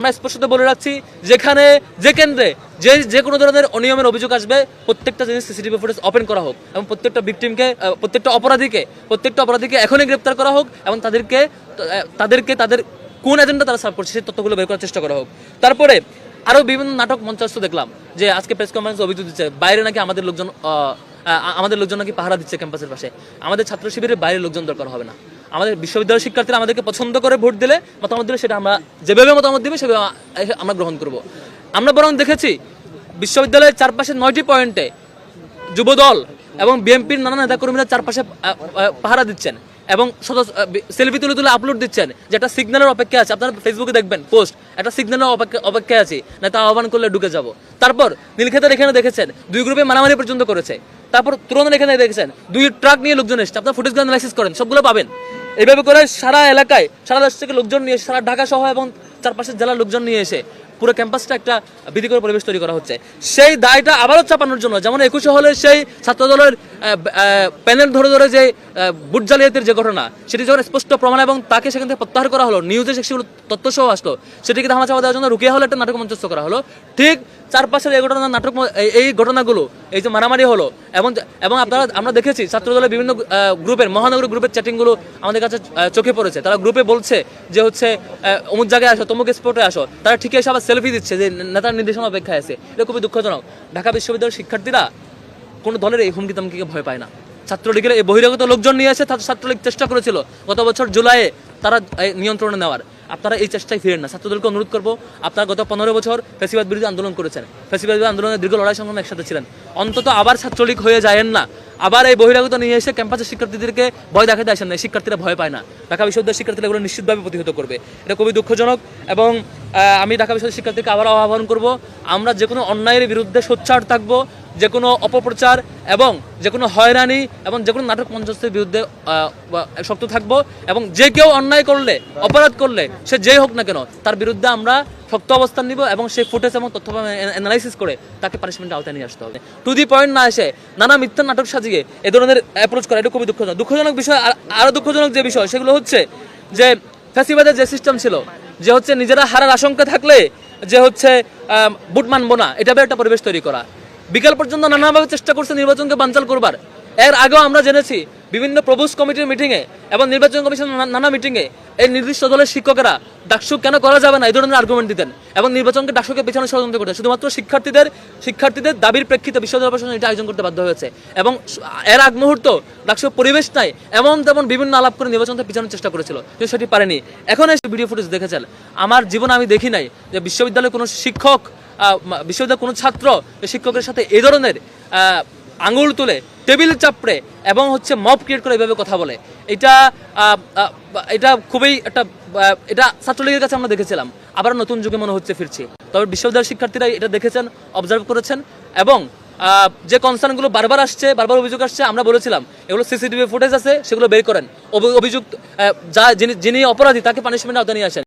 আমরা স্পষ্টত বলে রাখছি, যেখানে, যে কেন্দ্রে, যে যে কোনো ধরনের অনিয়মের অভিযোগ আসবে, প্রত্যেকটা জিনিস সিসিটিভি ফুটেজ ওপেন করা হোক এবং প্রত্যেকটা ভিকটিমকে প্রত্যেকটা অপরাধীকে প্রত্যেকটা অপরাধীকে এখনই গ্রেপ্তার করা হোক এবং তাদেরকে তাদেরকে তাদের কোন এজেন্ডা তারা সার্ভ করছে সেই তথ্যগুলো বের করার চেষ্টা করা হোক। তারপরে আরও বিভিন্ন নাটক মঞ্চস্থ দেখলাম, যে আজকে প্রেস কনফারেন্স অভিযোগ দিচ্ছে, বাইরে নাকি আমাদের লোকজন আমাদের লোকজন নাকি পাহারা দিচ্ছে ক্যাম্পাসের পাশে। আমাদের ছাত্র শিবিরের বাইরের লোকজন দরকার হবে না। আমাদের বিশ্ববিদ্যালয়ের শিক্ষার্থীরা আমাদেরকে পছন্দ করে ভোট দিলে মতামত দিলে সেটা আমরা যেভাবে মতামত দিবে সেভাবে আমরা গ্রহণ করব। আমরা বরং দেখেছি বিশ্ববিদ্যালয়ের চারপাশে নয়টি পয়েন্টে যুবদল এবং বিএনপির নানা নেতাকর্মীরা চারপাশে পাহারা দিচ্ছেন এবং সেলফি তুলে তুলে আপলোড দিচ্ছেন যে একটা সিগন্যালের অপেক্ষা আছে। আপনারা ফেসবুকে দেখবেন পোস্ট একটা সিগন্যালের অপেক্ষা, অপেক্ষায় আছি। না তা আহ্বান করলে ঢুকে যাব। তারপর নীলক্ষেতের এখানে দেখেছেন, দুই গ্রুপে মারামারি পর্যন্ত করেছে। তারপর তুরনের এখানে দেখেছেন, দুই ট্রাক নিয়ে লোকজন এসেছে। আপনার ফুটেজগুলো অ্যানালাইসিস করেন, সবগুলো পাবেন। এইভাবে করে সারা এলাকায়, সারা দেশ থেকে লোকজন নিয়ে সারা ঢাকা সহ এবং চারপাশের জেলার লোকজন নিয়ে এসে পুরো ক্যাম্পাসটা একটা ভীতিকর পরিবেশ তৈরি করা হচ্ছে। সেই দায়টা আবারও চাপানোর জন্য, যেমন একুশে হলে সেই ছাত্র দলের প্যানেল ধরে ধরে যে বুট জালিয়াতির যে ঘটনা, সেটি যখন স্পষ্ট প্রমাণ এবং তাকে সেখান থেকে প্রত্যাহার করা হলো, নিউজে সেগুলো তথ্য সহ আসলো, সেটিকে ধামা চাপা দেওয়ার জন্য রুকিয়া হলে একটা নাটক মঞ্চস্থ করা হলো। ঠিক চারপাশের এই ঘটনা, নাটক এই ঘটনাগুলো এই যে মারামারি হলো, এবং এবং আপনারা, আমরা দেখেছি ছাত্র দলের বিভিন্ন গ্রুপের, মহানগর গ্রুপের চ্যাটিংগুলো আমাদের কাছে চোখে পড়েছে। তারা গ্রুপে বলছে যে হচ্ছে অমুক জায়গায় আসো, তমুক স্পটে আসো। তারা ঠিকই এসে আবার সেলফি দিচ্ছে যে নেতার নির্দেশনা অপেক্ষায় আছে। এটা খুবই দুঃখজনক। ঢাকা বিশ্ববিদ্যালয়ের শিক্ষার্থীরা কোনো দলের এই হুমকি তামকিকে ভয় পায় না। ছাত্রলীগের এই বহিরাগত লোকজন নিয়ে এসে ছাত্র- ছাত্রলীগ চেষ্টা করেছিল। গত বছর জুলাইয়ে তারা নিয়ন্ত্রণে নেওয়ার। আপনারা এই চেষ্টায় ফিরেন না। ছাত্রদলকে অনুরোধ করব, আপনারা গত পনেরো বছর ফেসিবাদ বিরোধী আন্দোলন করেছেন। ফেসিবাদ বিরোধী আন্দোলনের দীর্ঘ লড়াই সংগ্রামে একসাথে ছিলেন। অন্তত আবার ছাত্রলীগ হয়ে যায়েন না। আবার এই বহিরাগত নিয়ে এসে ক্যাম্পাসের শিক্ষার্থীদেরকে ভয় দেখাতে আসেন না। শিক্ষার্থীরা ভয় পায় না। ঢাকা বিশ্ববিদ্যালয়ের শিক্ষার্থীরা এগুলো নিশ্চিতভাবে প্রতিহত করবে। এটা খুবই দুঃখজনক এবং আমি ঢাকা বিশ্ববিদ্যালয়ের শিক্ষার্থীকে আবার আহ্বান করব, আমরা যে কোনো অন্যায়ের বিরুদ্ধে সোচ্চার থাকব যে কোনো অপপ্রচার এবং যে কোনো হয়রানি এবং যে কোনো নাটক মঞ্চস্থের বিরুদ্ধে শক্ত থাকব এবং যে কেউ অন্যায় করলে, অপরাধ করলে, সে যেই হোক না কেন, তার বিরুদ্ধে আমরা শক্ত অবস্থান নিব এবং সেই ফুটেজ এবং তথ্য অ্যানালাইসিস করে তাকে পানিশমেন্ট আওতায় নিয়ে আসতে হবে। টু দি পয়েন্ট না এসে নানা মিথ্যা নাটক সাজিয়ে এ ধরনের অ্যাপ্রোচ করা, এটা খুবই দুঃখজনক। দুঃখজনক বিষয় আর আরও দুঃখজনক যে বিষয়, সেগুলো হচ্ছে যে ফ্যাসিবাদের যে সিস্টেম ছিল, যে হচ্ছে নিজেরা হারার আশঙ্কা থাকলে যে হচ্ছে বুট মানবো না, এটা একটা পরিবেশ তৈরি করা। বিকাল পর্যন্ত নানাভাবে চেষ্টা করছে নির্বাচনকে বানচাল করবার। এর আগেও আমরা জেনেছি, বিভিন্ন প্রভুস কমিটির মিটিংয়ে এবং নির্বাচন কমিশন নানা মিটিংয়ে এই নির্দিষ্ট দলের শিক্ষকেরা ডাকসু কেন করা যাবে না, এই ধরনের আর্গুমেন্ট দিতেন এবং নির্বাচনকে ডাকসুকে পেছনে ষড়যন্ত্র করতেন। শুধুমাত্র শিক্ষার্থীদের শিক্ষার্থীদের দাবির প্রেক্ষিতে বিশ্ববিদ্যালয় প্রশাসন এটা আয়োজন করতে বাধ্য হয়েছে এবং এর আগ মুহূর্ত ডাকসু পরিবেশ নাই, এমন তেমন বিভিন্ন আলাপ করে নির্বাচনকে পিছানোর চেষ্টা করেছিল, কিন্তু সেটি পারেনি। এখন এই ভিডিও ফুটেজ দেখেছেন। আমার জীবনে আমি দেখি নাই যে বিশ্ববিদ্যালয়ে কোনো শিক্ষক বিশ্ববিদ্যালয়ের কোনো ছাত্র শিক্ষকের সাথে এ ধরনের আঙুল তুলে, টেবিল চাপড়ে এবং হচ্ছে মব ক্রিয়েট করে এভাবে কথা বলে। এটা এটা খুবই একটা এটা ছাত্রলীগের কাছে আমরা দেখেছিলাম। আবার নতুন যুগে মনে হচ্ছে ফিরছি। তবে বিশ্ববিদ্যালয়ের শিক্ষার্থীরা এটা দেখেছেন অবজার্ভ করেছেন এবং যে কনসার্নগুলো বারবার আসছে, বারবার অভিযোগ আসছে, আমরা বলেছিলাম, এগুলো সিসিটিভি ফুটেজ আছে, সেগুলো বের করেন। অভি- অভিযুক্ত যা যিনি যিনি অপরাধী, তাকে পানিশমেন্ট আওতায় নিয়ে আসেন।